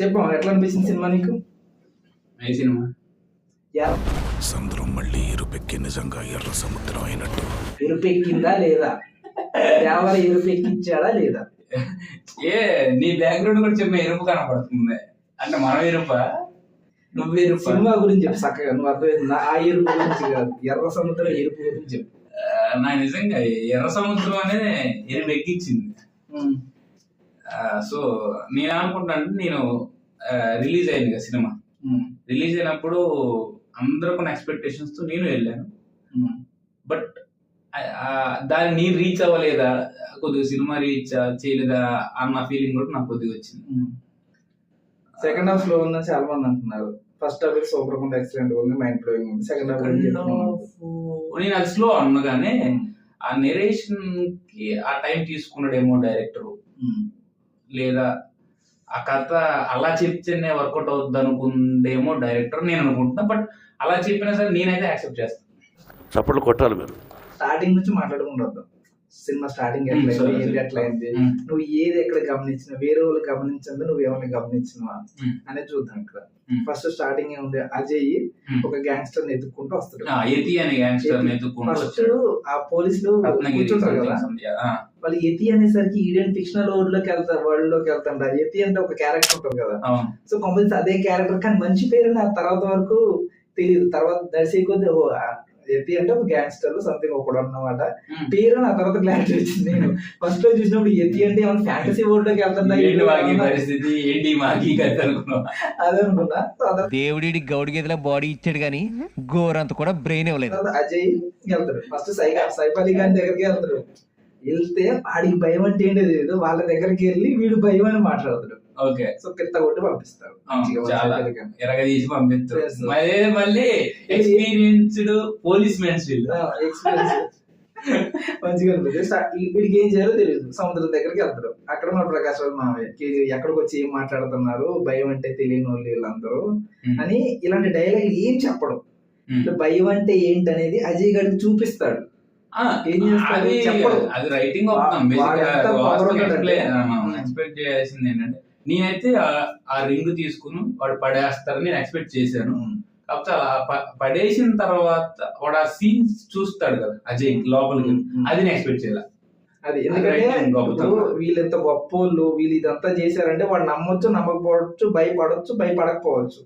చెప్పు ఎట్లా అనిపించింది సినిమా నీకు? ఏ సినిమా? యా. సముద్రం మళ్ళీ ఇరుపెక్కి నిజంగా ఎర్ర సముద్రం అయినట్టు. ఎరుపెక్కిందా లేదా? దేవర ఎరుపెక్కించాడా లేదా? ఏ నీ బ్యాక్గ్రౌండ్ కూడా చిన్న ఎరుపు కనపడుతుంది. అంటే మనం ఎరుప? నువ్వు ఎరుప? సినిమా గురించి చెప్పు చక్కగా నువ్వు అర్థమైందా? ఆ ఎరుపు గురించి కాదు ఎర్ర సముద్రం ఎరుపు గురించి చెప్పు. నాకు నిజంగా ఎర్ర సముద్రం అనేది ఎరుపు ఎక్కించింది సో నేను అనుకుంటాను నేను రిలీజ్ అయింది కదా సినిమా. రిలీజ్ అయినప్పుడు అందరూ కొన్ని ఎక్స్పెక్టేషన్స్తో నేను వెళ్ళాను. బట్ దాన్ని నేను రీచ్ అవ్వలేదా? కొద్దిగా సినిమా రీచ్ చేయలేదా అన్న ఫీలింగ్ కూడా నాకు కొద్దిగా వచ్చింది. సెకండ్ హాఫ్లో ఉందని చాలా మంది అంటున్నారు ఫస్ట్ హాఫ్ సూపర్ ఉంది ఎక్సలెంట్ ఉంది. మైండ్ బ్లోయింగ్ ఉంది సెకండ్ హాఫ్. నేను అది స్లో అన్నగానే ఆ నెరేషన్కి ఆ టైం తీసుకున్నాడేమో డైరెక్టర్ లేదా ఆ కథ అలా చెప్తేనే వర్కౌట్ అవుద్ది అనుకుందేమో డైరెక్టర్ నేను అనుకుంటున్నా బట్ అలా చెప్పినా సరే నేనైతే యాక్సెప్ట్ చేస్తాను చప్పట్లు కొట్టాలి మీరు. స్టార్టింగ్ నుంచి మాట్లాడుకుంటూ సినిమా స్టార్టింగ్ ఉమ్, ఎట్లా సరే, అయింది ఏంటి సరే. ఎట్లా అయింది ఉమ్, నువ్వు ఏది ఎక్కడ గమనించిన వేరే వాళ్ళు గమనించింది నువ్వు ఏమైనా గమనించినవా. అనేది చూద్దాం ఇక్కడ. ఫస్ట్ స్టార్టింగ్ ఉంది అజయ్. ఒక గ్యాంగ్స్టర్ని ఎత్తుక్కుంటూ వస్తాడు. ఆ, యతి అనే గ్యాంగ్స్టర్ ఎత్తుకుంటూ ఫస్ట్ వచ్చాడు. ఆ పోలీసులు కూర్చుంటారు కదా. వాళ్ళు యతి అనేసరికి ఈడెన్ ఫిక్షనల్ వరల్డ్లోకి వెళ్తారు వరల్డ్లోకి వెళ్తారు యతి అంటే ఒక క్యారెక్టర్ ఉంటుంది కదా. సో కంపల్సరీ అదే క్యారెక్టర్ కానీ మంచి పేరు నా తర్వాత వరకు తెలియదు తర్వాత దర్శి కొద్ది యతి అంటే ఒక గ్యాంగ్స్టర్ సంథింగ్ ఒకడు అన్నమాట. పేరు నా తర్వాత క్లారిటీ వచ్చింది నేను. ఫస్ట్లో చూసినప్పుడు యతి అంటే ఏమైనా ఫ్యాంటసీ వరల్డ్లోకి వెళ్తుందా పరిస్థితి? ఏంటి మాకి అదే అనుకున్నా. దేవుడి గౌడి గేదెల బాడీ ఇచ్చాడు గాని గోరంత కూడా బ్రెయిన్ ఇవ్వలేదు. అజయ్ వెళ్తాడు. ఫస్ట్ సై సైఫ్ అలీ ఖాన్ దగ్గరికి వెళ్తాడు. వెళ్తే వాడికి భయం అంటే ఏంటో తెలియదు వాళ్ళ దగ్గరికి వెళ్ళి వీడు భయం అని మాట్లాడతాడు. ఓకే. సో కింద కొట్టి పంపిస్తారు. ఎరగదీసి పంపిస్తారు. మళ్ళీ మళ్ళీ ఎక్స్పీరియన్స్డ్ పోలీస్ మెన్స్ వీళ్ళు. మంచిగా అనిపిస్తుంది. వీడికి ఏం చేయాలో తెలియదు సముద్రం దగ్గరికి వెళ్తారు. అక్కడ మన ప్రకాశ్ రావు మామయ్య కేజీ ఎక్కడికి వచ్చి ఏం మాట్లాడుతున్నారు? భయం అంటే తెలియని వాళ్ళు వీళ్ళందరూ ఉమ్, అని ఇలాంటి డైలాగ్ ఏం చెప్పడం. ఉమ్. భయం అంటే ఏంటనేది అజయ్ గారికి చూపిస్తాడు? అది రైటింగ్. ఎక్స్పెక్ట్ చేయాల్సింది ఏంటంటే నేనైతే ఆ- ఆ రింగ్ తీసుకుని వాడు పడేస్తారని నేను ఎక్స్పెక్ట్ చేశాను. కాకపోతే పడేసిన తర్వాత వాడు ఆ సీన్ చూస్తాడు కదా అజయ్ లోపలికి. అది నేను ఎక్స్పెక్ట్ చేయాలి? అది ఎందుకంటే వీళ్ళు ఎంత గొప్పోళ్ళు వీళ్ళు ఇదంతా చేశారంటే వాడు నమ్మొచ్చు నమ్మకపోవచ్చు భయపడొచ్చు భయపడకపోవచ్చు.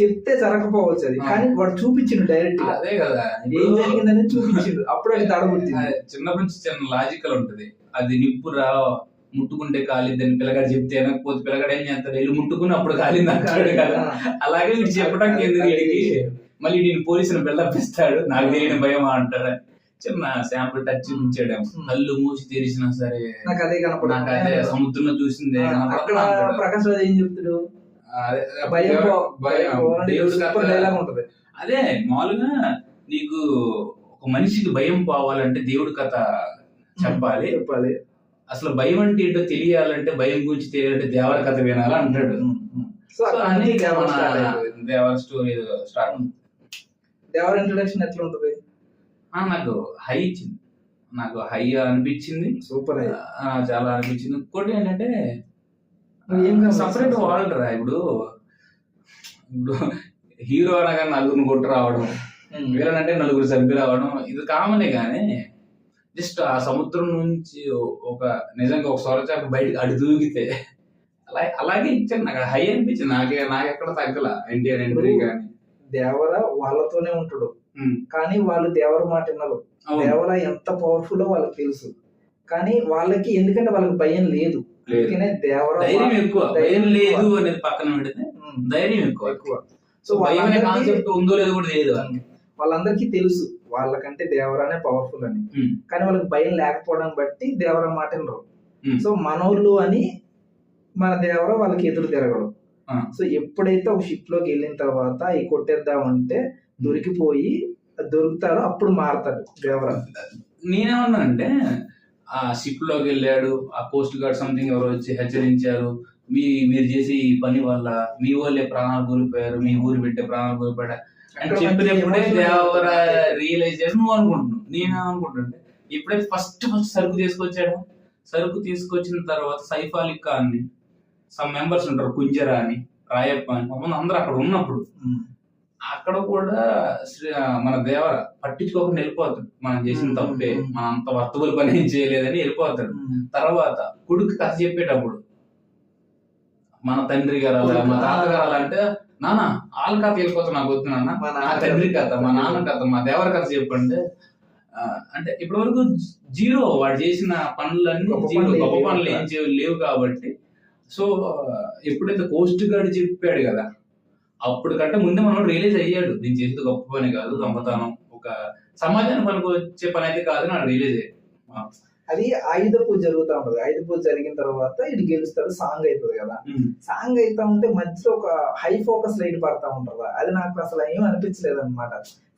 చెప్తే జరగకపోవచ్చు అది. కానీ వాడు చూపించిండు డైరెక్ట్ అదే కదా. ఏం జరిగిందని చూపించిండు. అప్పుడు అది తడబుట్టింది చిన్నప్పటి నుంచి చిన్న లాజికల్ ఉంటది. అది నిప్పురా ముట్టుకుంటే కాలిద్దని పిల్లగాడు చెప్తే వెనకపోతే పిల్లగాడు ఏం చేస్తాడు? వెళ్ళి ముట్టుకుని అప్పుడు కాలింది అంటాడు కదా. అలాగే వీడు చెప్పడానికి ఎందుకు మళ్ళీ నేను పోలీసుని బెల్లపిస్తాడు నాకు తెలియని భయం అంటాడు చిన్న శాంపుల్ టచ్ చూపించాడు కళ్ళు మూసి తెరిచినా సరే నాకు అదే నాకు అదే కనపడదు సముద్రంలో చూసిందే అక్కడ. ప్రకాశ్ రాజ్ ఏం చెప్తాడు? అదే, దేవుడు- మామూలుగా నీకు ఒక మనిషికి భయం పోవాలంటే దేవుడి కథ చెప్పాలి. చెప్పాలి. అసలు భయం అంటే ఏంటో తెలియాలంటే భయం గురించి తెలియాలంటే దేవర కథ వినాలా అంటాడు. సో అన్ని. Devara story start Devara introduction ఎట్లా ఉంటది నాకు హై ఇచ్చింది. నాకు హై అనిపించింది. సూపర్ చాలా అనిపించింది. ఇంకోటి ఏంటంటే సపరేట్ అసలు? వరల్డ్ రా. ఇప్పుడు ఇప్పుడు హీరో అనగా నలుగురిని కొట్టు రావడం అంటే నలుగురు చంపి రావడం ఇది కామనే కానీ జస్ట్ ఆ సముద్రం నుంచి ఒక నిజంగా ఒక సొరచాప బయటకు అడి దూకితే అలా అలాగే ఇచ్చాను. నాకు హై అనిపించింది. నాకే నాకు ఎక్కడ తగ్గల ఎన్టీఆర్ ఎంట్రీ కానీ. దేవర వాళ్ళతోనే ఉంటాడు. కానీ వాళ్ళు దేవర మాట వినరు. దేవర ఎంత పవర్ఫుల్ వాళ్ళకి తెలుసు. కానీ వాళ్ళకి ఎందుకంటే వాళ్ళకి భయం లేదు. దేవర ధైర్యం ఎక్కువ. భయం లేదు. అనేది పక్కన పెడితే ధైర్యం ఎక్కువ. ఎక్కువ. సో భయం కాన్సెప్ట్ ఉందో లేదో కూడా తెలియదు. వాళ్ళందరికీ తెలుసు. వాళ్ళకంటే దేవరానే పవర్ఫుల్ అని. కానీ వాళ్ళకి భయం లేకపోవడం బట్టి దేవర మాట వినరు. సో మనోళ్ళు అని మన దేవర వాళ్ళకి ఎదురు తిరగడు. సో ఎప్పుడైతే ఒక షిప్లోకి వెళ్ళిన తర్వాత ఈ కొట్టేద్దామంటే దొరికిపోయి దొరుకుతాడో అప్పుడు మారతాడు దేవర. నేనేమన్నానంటే ఆ షిప్లోకి వెళ్ళాడు ఆ కోస్ట్ గార్డ్ సంథింగ్ ఎవరో వచ్చి హెచ్చరించారు మీ మీరు చేసి ఈ పని వల్ల మీ వాళ్ళే ప్రాణాలు కోల్పోయారు మీ ఊరు పెట్టే ప్రాణాలు కోల్పోయారు అని చెప్పినప్పుడే దేవర రియలైజ్ చేసి నువ్వు అనుకుంటున్నావు. నేనేమనుకుంటుంటే ఎప్పుడైతే ఫస్ట్ ఫస్ట్ సరుకు తీసుకొచ్చాడు. సరుకు తీసుకొచ్చిన తర్వాత సైఫ్ అలీ ఖాన్ని సమ్ మెంబర్స్ ఉంటారు కుంజరా అని రాయప్ప అని అందరూ అక్కడ ఉన్నప్పుడు. అక్కడ కూడా శ్రీ మన దేవర పట్టించుకోకుండా వెళ్ళిపోతాడు మనం చేసిన. తప్పే. మనం అంత వర్తబుల్ పని ఏం చేయలేదని వెళ్ళిపోతాడు. తర్వాత కొడుకు కథ చెప్పేటప్పుడు మన తండ్రి గారు అలా మా తాతగారు అలా అంటే నాన్న వాళ్ళ కథ వెళ్ళిపోతా నాకు వద్దు నాన్న నా తండ్రి కథ. మా నాన్న కథ మా దేవర కథ చెప్పండి అంటే ఇప్పటి వరకు జీరో వాడు చేసిన పనులన్నీ జీరో గొప్ప పనులు ఏం లేవు కాబట్టి సో ఎప్పుడైతే కోస్ట్ గార్డ్ చెప్పాడు కదా అప్పుడు కంటే ముందే మనం రియలైజ్ అయ్యాడు దీని చేసేది గొప్ప పని కాదు దొంగతనం ఒక సమాజానికి పనికి వచ్చే పని అయితే కాదని వాడు రియలైజ్ అయ్యాడు. అది ఆయుధ పూజ జరుగుతా ఉంటది. ఆయుధ పూజ జరిగిన తర్వాత ఇది గెలుస్తాడు సాంగ్ అవుతుంది కదా. సాంగ్ అయితా ఉంటే మధ్యలో ఒక హై ఫోకస్ లైట్ పడతా ఉంటదా? అది నాకు అసలు ఏం అనిపించలేదు అనమాట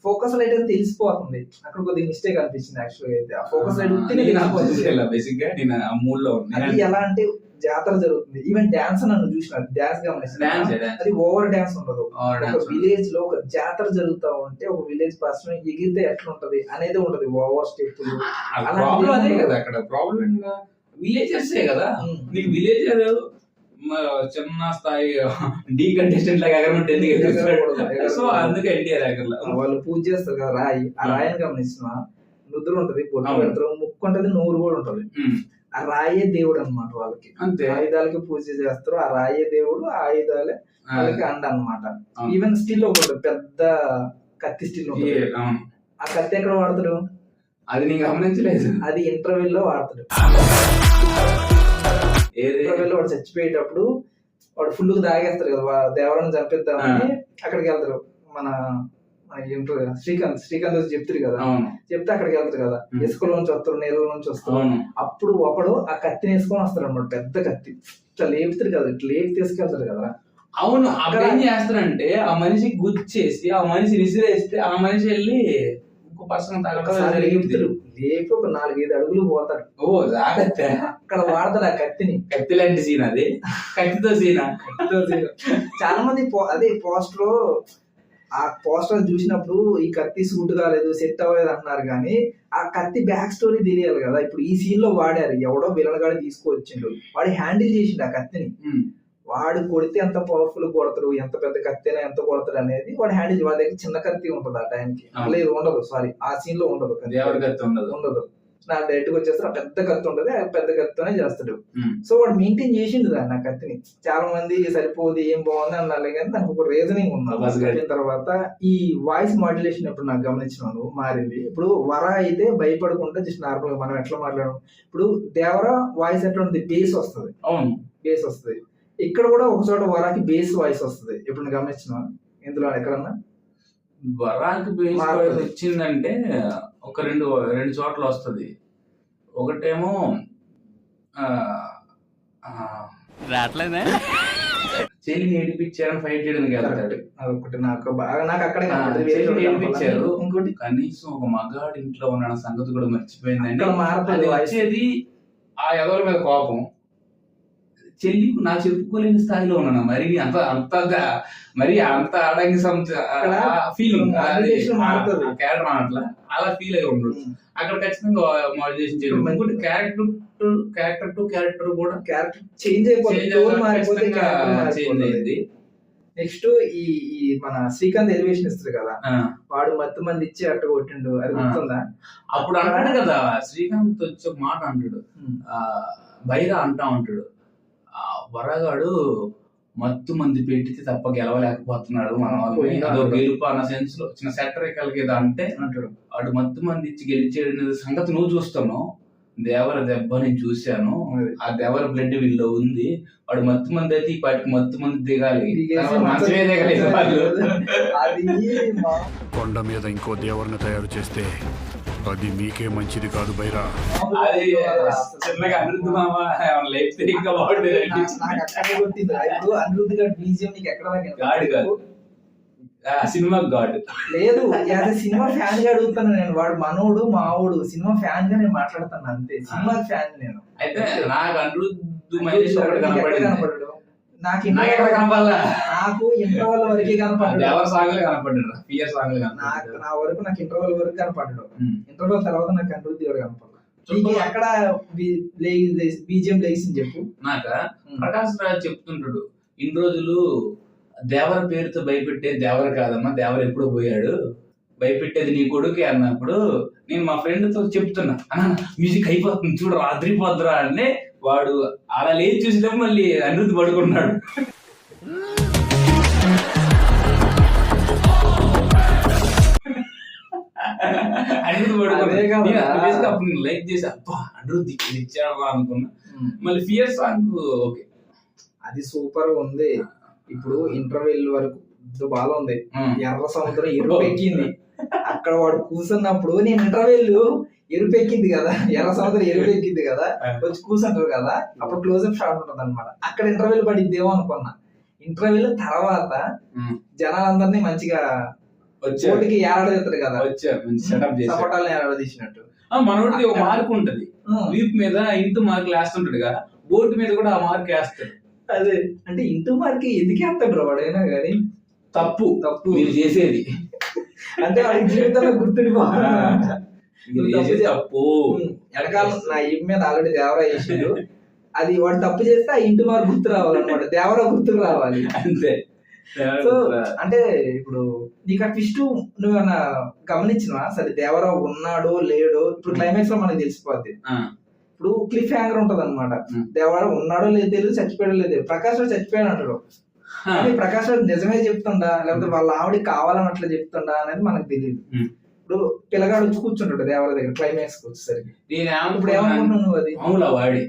ఫోకస్ లైట్ అని తెలిసిపోతుంది. అక్కడ కొద్దిగా మిస్టేక్ అనిపించింది యాక్చువల్ అయితే. ఆ ఫోకస్ లైట్ తెలిసిపోతుంది. బేసిక్గా నేను ఆ మూడ్లో అది ఎలా అంటే జాతర జరుగుతుంది. ఈవెన్ డాన్స్ నన్ను చూసిన డాన్స్ గమనించిన అది ఓవర్ డాన్స్ ఉండదు. విలేజ్లో ఒక జాతర జరుగుతా ఉంటే ఒక విలేజ్ పర్సన్ ఎగిరితే ఎట్లా ఉంటది అనేది ఉంటది ఓవర్ స్టెప్ ప్రాబ్లం అదే కదా అక్కడ ప్రాబ్లం విలేజర్స్ కదా. నీకు విలేజర్ చిన్న స్థాయి డీ కంటెస్టెంట్ లాగా ఎగరమంటే ఎందుకు? సో అందుకే ఎన్టీఆర్ ఎగరల వాళ్ళు పూజ చేస్తారు కదా రాయి. ఆ రాయిని గమనించిన నుదురు ఉంటది బొట్టు. పెడతారు ముక్కు ఉంటది నోరు కూడా ఉంటది. ఉమ్. ఆ రాయే దేవుడు అన్నమాట వాళ్ళకి. అంతే. ఆయుధాలకి పూజ చేస్తారు ఆ రాయే దేవుడు ఆయుధాలే వాళ్ళకి అండ అనమాట. ఈవెన్ స్టిల్ ఒకటి పెద్ద కత్తి స్టిల్. ఆ కత్తి ఎక్కడ వాడతాడు అది నీకు గమనించలేదు. అది ఇంటర్వెల్లో వాడతాడు ఇంటర్వెల్ వాడు చచ్చిపోయేటప్పుడు వాడు ఫుల్గా తాగేస్తారు కదా దేవరాన్ని చంపిద్దామని అక్కడికి వెళ్తారు. మన శ్రీకాంత్ శ్రీకాంత్ వచ్చి చెప్తారు కదా. అవును. చెప్తే అక్కడికి వెళ్తారు కదా. ఇసుకలో నుంచి వస్తారు నీళ్ళ నుంచి వస్తారు. అప్పుడు ఒకడు ఆ కత్తిని వేసుకొని వస్తాడు అనమాట పెద్ద కత్తి. ఇట్లా లేపుతారు కదా ఇట్లా లేపి తీసుకెళ్తారు కదా. అవును అక్కడ ఏం చేస్తారంటే ఆ మనిషికి గుర్చేసి ఆ మనిషి విసిరేస్తే ఆ మనిషి వెళ్ళి ఇంకో పర్సన్ లేపుతాడు లేపి ఒక నాలుగైదు అడుగులు పోతాడు. ఓ జాగ్రత్త. అక్కడ వాడతాడు ఆ కత్తిని. కత్తి లాంటి సీన్ అది. కత్తితో సీనా? చాలా మంది అదే పోస్ట్లో ఆ పోస్టర్ చూసినప్పుడు ఈ కత్తి సూట్ కాలేదు సెట్ అవ్వలేదు అంటున్నారు కానీ ఆ కత్తి బ్యాక్ స్టోరీ తెలియాలి కదా. ఇప్పుడు ఈ సీన్లో వాడారు. ఎవడో విలన్ గాడి తీసుకొచ్చిండు. వాడు హ్యాండిల్ చేసిండు ఆ కత్తిని. వాడు కొడితే ఎంత పవర్ఫుల్ కొడతాడు ఎంత పెద్ద కత్తి అయినా ఎంత కొడతాడు అనేది వాడు హ్యాండిల్ వాడి దగ్గర చిన్న కత్తి ఉంటుంది ఆ టైంకి. లేదు ఉండదు సారీ ఆ సీన్లో ఉండదు ఉండదు. ఉండదు. నా డైరెక్ట్ వచ్చేస్తారు ఆ పెద్ద కత్తి ఉంటుంది ఆ పెద్ద కత్తితోనే చేస్తాడు. సో వాడు మెయింటైన్ చేసిండు దాన్ని ఆ కత్తిని. చాలా మంది సరిపోదు ఏం బాగుంది అన్నారు కానీ దానికి ఒక రీజనింగ్ ఉంది. తర్వాత ఈ వాయిస్ మాడ్యులేషన్ ఇప్పుడు నాకు గమనించినాను మారింది. ఇప్పుడు వర అయితే భయపడకుండా జస్ట్ నార్మల్గా మనం ఎట్లా మాట్లాడడం ఇప్పుడు దేవర వాయిస్ ఎట్లా ఉంటుంది బేస్ వస్తుంది. అవును. బేస్ వస్తుంది. ఇక్కడ కూడా ఒక చోట వరాకి బేస్ వాయిస్ వస్తుంది. ఇప్పుడు నేను గమనించిన ఇందులో ఎక్కడన్నా? వరాకి బేస్. వాయిస్ వచ్చిందంటే ఒక రెండు రెండు చోట్ల వస్తుంది. ఒకటేమో ఆ, ఆ, రావట్లేదా? చెల్లిని ఏడిపించారని ఫైట్ చేయడానికి వెళ్తాడు అదొకటి నాకు బాగా నాకు అక్కడే చెల్లిని ఏడిపించారు. ఇంకోటి? కనీసం ఒక మగాడు ఇంట్లో ఉన్న సంగతి కూడా మర్చిపోయిందండి. అది వాయిస్ వచ్చేది ఆ ఎదల మీద కోపం? చెల్లి నా చెప్పుకోలేని స్థాయిలో ఉన్నాను. మరి అంత అంత మరి అంత అక్కడ ఫీలింగ్. క్యారెక్టర్ అట్లా అలా ఫీల్ అయి ఉండదు అక్కడ ఖచ్చితంగా మాడ్యులేషన్ మంచి- ఇంకోటి క్యారెక్టర్ క్యారెక్టర్ టు క్యారెక్టర్ కూడా క్యారెక్టర్ చేంజ్ అయిపోతుంది. చేంజ్. అయింది. నెక్స్ట్ ఈ ఈ మన శ్రీకాంత్ ఎలివేషన్ ఇస్తారు కదా. వాడు మత్తు మంది ఇచ్చి అట్ట కొట్టిండు. అది. గుర్తుందా? అప్పుడు అంటాడు కదా శ్రీకాంత్ వచ్చి మాట అంటాడు. బైరా అంటా ఉంటాడు. వరగాడు మత్తు మంది పెట్టితే తప్ప గెలవలేకపోతున్నాడు మన అదో కూడా. గెలుపు అన్న సెన్స్లో. చిన్న సెటరికల్గా అంటే అంటాడు. వాడు మత్తు మంది ఇచ్చి గెలిచే సంగతి నువ్వు చూస్తున్నావు. దేవర దెబ్బ నేను చూశాను. ఆ దేవర బ్లడ్ వీళ్ళు ఉంది. వాడు మత్తు మంది అయితే ఈ పాటికి మత్తు మంది దిగాలి. వాళ్ళు కొండ మీద ఇంకో దేవుడిని తయారు చేస్తే అది మీకే మంచిది కాదు బైరా. అది చిన్నగా అనిరుద్ధ మామ ఏమన్నా లేపితే ఇంకా బాగుండేది నాకు నాకు అక్కడే కొట్టింది. ఇప్పుడు అనిరుద్ధ్ గారి బీజియం నీకు ఎక్కడ దాకా గాడి కాదు. Cinema god. లేదు యాజ్ సినిమా ఫ్యాన్గా అడుగుతాను నేను. వాడు మనోడు మావోడు. సినిమా ఫ్యాన్గా నేను మాట్లాడతాను అంతే. సినిమా ఫ్యాన్ నేను. అయితే నాకు అనిరుద్ధ్ మహేష్ కనపడింది. కనపడ్డాడు? నాకు నాకు ఇంటర్వల్ వరకే కనపడ్డాడు దేవర సాంగ్లు కనపడ్డాడు పిఎస్ సాంగ్లు నాకు నా వరకు నాకు ఇంటర్వల్ వరకు కనపడ్డాడు. ఇంటర్వల్ తర్వాత నాకు అనిరుద్ధి గారు కనపడ్డాడు ఎక్కడ బీజిఎం లేసింది చెప్పు. నాక ప్రకాష్ రాజ్ చెప్తుంటాడు ఇన్ని రోజులు దేవర పేరుతో భయపెట్టే దేవర కాదమ్మా దేవర ఎప్పుడో పోయాడు. భయపెట్టేది నీ కొడుకే అన్నప్పుడు నేను మా ఫ్రెండ్తో చెప్తున్నా. అన్న మ్యూజిక్ అయిపోతుంది చూడు రాత్రి పోద్దురా అంటే వాడు అలా లేచి చూసినా మళ్ళీ అనిరుద్ధి పడుకున్నాడు. అనిరుద్ధి. పడుకున్నాడు. అప్పుడు లైక్ చేసి అబ్బా అనిరుద్ధి ఇచ్చాడు అనుకున్నా. మళ్ళీ ఫియర్ సాంగ్ ఓకే. అది సూపర్ ఉంది. ఇప్పుడు ఇంటర్వెల్ వరకు బాగా ఉంది. ఎర్ర సముద్రం ఎరుపు ఎక్కింది. అక్కడ వాడు కూర్చున్నప్పుడు నేను ఇంటర్వెల్ ఎరుపు ఎక్కింది కదా. ఎర్ర సముద్రం ఎరుపు ఎక్కింది కదా వచ్చి కూర్చుంటారు కదా. అప్పుడు క్లోజ్అప్ షాట్ ఉంటుంది అనమాట అక్కడ ఇంటర్వెల్ పడిద్దేమో అనుకున్నా. ఇంటర్వెల్ తర్వాత. జనాలందరినీ మంచిగా వచ్చారు. కోటికి ఏడాడదీస్తారు కదా. సపోటాలను ఆ, మనోడిది ఒక మార్క్ ఉంటది. వీప్ మీద ఇంటూ మార్క్ వేస్తుంటాడు కదా. బోర్డు మీద కూడా ఆ మార్క్ వేస్తాడు. అదే. అంటే ఇంటూ మార్కి ఎందుకు వేస్తాడు వాడైనా కానీ. తప్పు. తప్పు. మీరు చేసేది. అంటే వాడి జీవితంలో గుర్తుండిపోవాలి మీరు చేసేది తప్పు వెనకాల నా ఇంటి మీద ఆల్రెడీ దేవరా చేసిండు. అది వాడు తప్పు చేస్తే ఆ ఇంటి వారు గుర్తు రావాలన్నమాట. దేవరా గుర్తుకు రావాలి. అంతే. సో అంటే ఇప్పుడు నీకు ఆ ట్విస్ట్ నువ్వేమన్నా గమనించినా సరే దేవరా ఉన్నాడో లేడో? ఇప్పుడు క్లైమాక్స్లో మనకి తెలిసిపోద్ది. ఇప్పుడు క్లిఫ్ హ్యాంగర్ ఉంటది అనమాట Hmm. దేవరా ఉన్నాడో లేదో తెలియదు చచ్చిపోయాడో లేదు. ప్రకాష్ రావు చచ్చిపోయాడు అంటాడు. కానీ ప్రకాష్ నిజమే చెప్తుండా? లేకపోతే వాళ్ళ ఆవిడ కావాలని అట్లా చెప్తుండా అనేది మనకు తెలియదు Hmm. ఇప్పుడు పిల్లగాడు వచ్చి కూర్చుంటాడు దేవర దగ్గర క్లైమాక్స్ వచ్చేసరికి. నేను ఇప్పుడు ఏమనుకుంటున్నావు నువ్వు అది? మామూలు వాడి.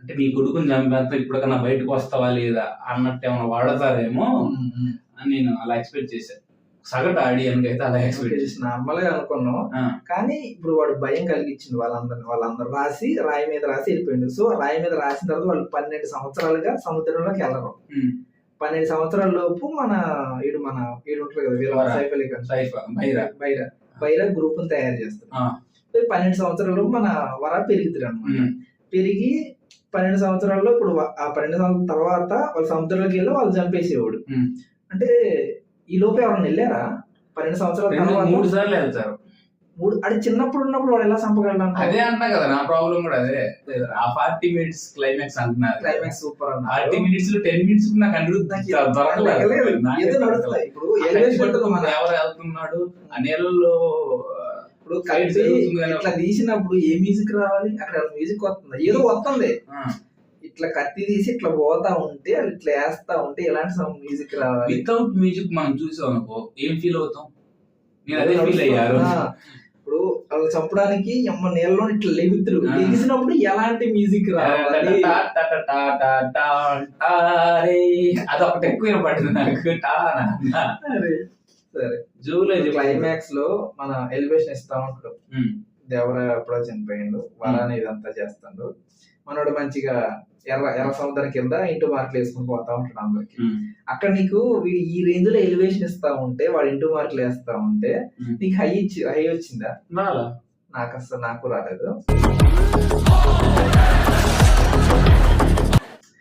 అంటే నీ కొడుకుని చంపేంత ఇప్పటికన్నా బయటకు వస్తావా లేదా అన్నట్టు ఏమైనా వాడతారేమో అని నేను అలా ఎక్స్పెక్ట్ చేశాను సగటు ఆడియన్ అయితే అలా ఎక్స్పెక్ట్ నార్మల్గా అనుకున్నాం. కానీ ఇప్పుడు వాడు భయం కలిగించింది వాళ్ళందరిని. వాళ్ళందరూ రాసి రాయి మీద రాసి వెళ్ళిపోయింది సో రాయి మీద రాసిన తర్వాత వాళ్ళు పన్నెండు సంవత్సరాలుగా సముద్రంలోకి వెళ్ళరు. పన్నెండు సంవత్సరాల లోపు మన ఈడు మన ఈడు ఉంటారు కదా వీళ్ళ. సైఫ్ అలీ ఖాన్. బైరా. బైర. బైర గ్రూప్ తయారు చేస్తారు. పన్నెండు సంవత్సరాల మన వర పెరుగుతారు అనమాట పెరిగి పన్నెండు సంవత్సరాల్లో ఇప్పుడు ఆ పన్నెండు సంవత్సరాల తర్వాత వాళ్ళ సముద్రంలోకి వెళ్ళి వాళ్ళు చంపేసేవాడు. అంటే ఈ లోపు ఎవరైనా వెళ్ళారా? పన్నెండు సంవత్సరాల తర్వాత మూడు సార్లు వెళ్తారు. మూడు అది చిన్నప్పుడు ఉన్నప్పుడు వాడు ఎలా చంపగలడు అదే అంటున్నా కదా నా ప్రాబ్లం కూడా అదే. ఆ ఫార్టీ మినిట్స్ క్లైమాక్స్ అంటున్నారు. క్లైమాక్స్ సూపర్ ఫార్టీ మినిట్స్లో టెన్ మినిట్స్ నాకు అనిరుద్ధ దొరకలేదు. నాకే ఏదో దొరకలేదు. నడుస్తాయి ఇప్పుడు ఎవరు వెళ్తున్నాడు. ఆ నీళ్ళలో ఇప్పుడు కలిసి ఇట్లా తీసినప్పుడు ఏ మ్యూజిక్ రావాలి? అక్కడ మ్యూజిక్ వస్తుంది? ఏదో వస్తుంది. ఇట్లా కత్తి తీసి ఇట్లా పోతా ఉంటే ఇట్లా వేస్తా ఉంటే ఎలాంటి మ్యూజిక్ రావాలి? వితౌట్ మ్యూజిక్ మనం చూసాం అనుకో ఏం ఫీల్ అవుతాం? నేను అదే ఫీల్ అయ్యారు వాళ్ళు చంపడానికి ఎమ్మ నీళ్ళలో ఇట్లా లెగుతురు. లెగిసినప్పుడు ఎలాంటి మ్యూజిక్ రావాలి అదొకటి ఎక్కువ వినపడింది నాకు సరే జూలో క్లైమాక్స్లో మన ఎలివేషన్ ఇస్తా ఉంటాడు దేవర ఎప్పుడో చనిపోయిండు. వరాన్ని ఇదంతా చేస్తాడు. మనోడు మంచిగా ఎర్ర ఎర్ర సముద్రం కింద ఇంటూ మార్కులు వేసుకుని పోతా ఉంటాడు అందరికి. అక్కడ నీకు ఈ రేంజ్లో ఎలివేషన్ ఇస్తా ఉంటే వాడు ఇంటూ మార్కులు వేస్తా ఉంటే. నీకు హై ఇచ్చి హై వచ్చిందా? నాకు అసలు నాకు రాలేదు.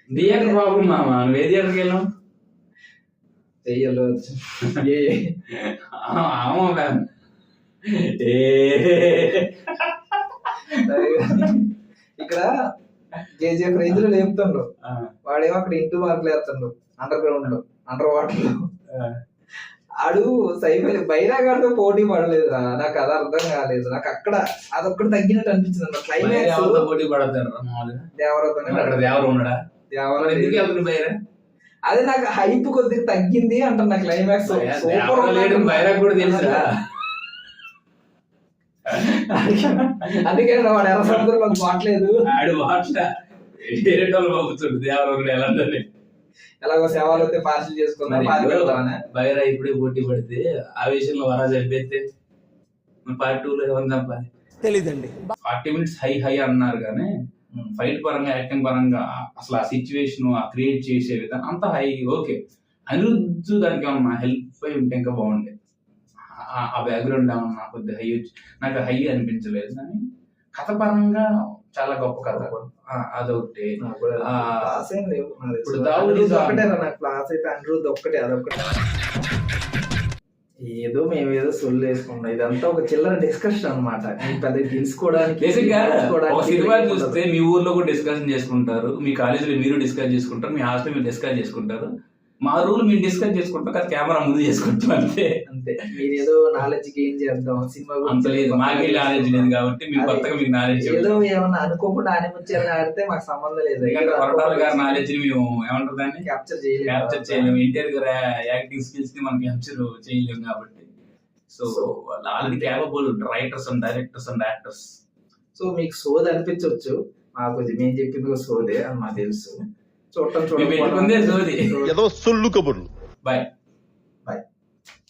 థియేటర్ ప్రాబ్లం మామ నువ్వు ఏ థియేటర్కి వెళ్ళాం చెయ్యలు ఏ. కేజీఎఫ్ రేంజ్లో లేపుతుండ్రు. వాడేమో అక్కడ ఇంటూ మార్కులు వేస్తుండ్రు అండర్ గ్రౌండ్లో అండర్ వాటర్లో. ఆడు సైఫల్ బైరాగాడితో పోటీ పడలేదురా నాకు అది అర్థం కాలేదు. నాకు అక్కడ అదొక్కటి తగ్గినట్టు అనిపించింది బయట క్లైమాక్స్ పోటీ బయట అదే నాకు హైప్ కొద్దిగా తగ్గింది అంటున్నా క్లైమాక్స్ దేవర లేడు బయట కూడా తెలుసా? అందుకే వాడు ఎర్ర సముద్రం మాకు బాట్లేదు ఆడు వాట్ల. వేరే వాళ్ళు పంపుతుండు దేవరు ఎలా ఉంటుంది ఎలాగో సేవలు అయితే పార్సిల్ చేసుకుందాం పాతి ఇప్పుడు పెడదామని బైరా ఇప్పుడే పోటీ పడితే ఆవేశంలో వరా చంపేస్తే పార్ట్ టూ లో ఏమని చంపాలి? తెలీదండి. ఫార్టీ మినిట్స్ హై హై అన్నారు కానీ ఫైట్ పరంగా యాక్టింగ్ పరంగా అసలు ఆ సిచ్యువేషన్ ఆ క్రియేట్ చేసే విధానం అంత హై ఓకే. అనిరుద్ధ్ దానికి ఏమన్నా హెల్ప్ అయి ఉంటే ఇంకా బాగుండేది ఆ- ఆ బ్యాక్గ్రౌండ్ ఏమన్నా కొద్దిగా హై వచ్చి నాకు హై అనిపించలేదు కానీ కథ పరంగా చాలా గొప్ప కథ. అదొకటి ఇప్పుడు ఒక్కటే రా నాకు క్లాస్ అయితే అనిరుద్ధ్ ఒక్కటే అదొక్కటే. ఏదో మేము ఏదో సొల్లు వేసుకున్నాం ఇదంతా ఒక చిల్లర డిస్కషన్ అన్నమాట. మీకు పెద్ద తెలుసుకోవడానికి సినిమా చూస్తే. మీ ఊర్లో కూడా డిస్కషన్ చేసుకుంటారు. మీ కాలేజీలో మీరు డిస్కస్ చేసుకుంటారు. మీ హాస్టల్ మీరు డిస్కస్ చేసుకుంటారు. మా రూల్ మేము డిస్కస్ చేసుకుంటాం. కదా కెమెరా ముందు చేసుకుంటాం అంతే. అంతే. మీరు ఏదో నాలెడ్జ్ గెయిన్ చేద్దాం. సినిమా అంత లేదు. మాకే నాలెడ్జ్ లేదు కాబట్టి మేము అదే. కొత్తగా మీకు నాలెడ్జ్ ఏదో ఏమన్నా అనుకోకుండా ఆనిముచ్చాలని ఆడితే మాకు సంబంధం లేదు. ఎందుకంటే కొరటాల గారి నాలెడ్జ్ని మేము ఏమంటారు దాన్ని? క్యాప్చర్ చేయలేదు క్యాప్చర్ చేయలేము. ఎన్టీఆర్ గారి యాక్టింగ్ స్కిల్స్ని మనం క్యాప్చర్ చేయలేము కాబట్టి. సో వాళ్ళు already capable writers and directors and actors so మీకు సోది అనిపించవచ్చు మాకు మేము చెప్పింది సోదే అని మాకు తెలుసు. చూడటం సోది. చూడటం ఏదో సొల్లు కబుర్లు. బాయ్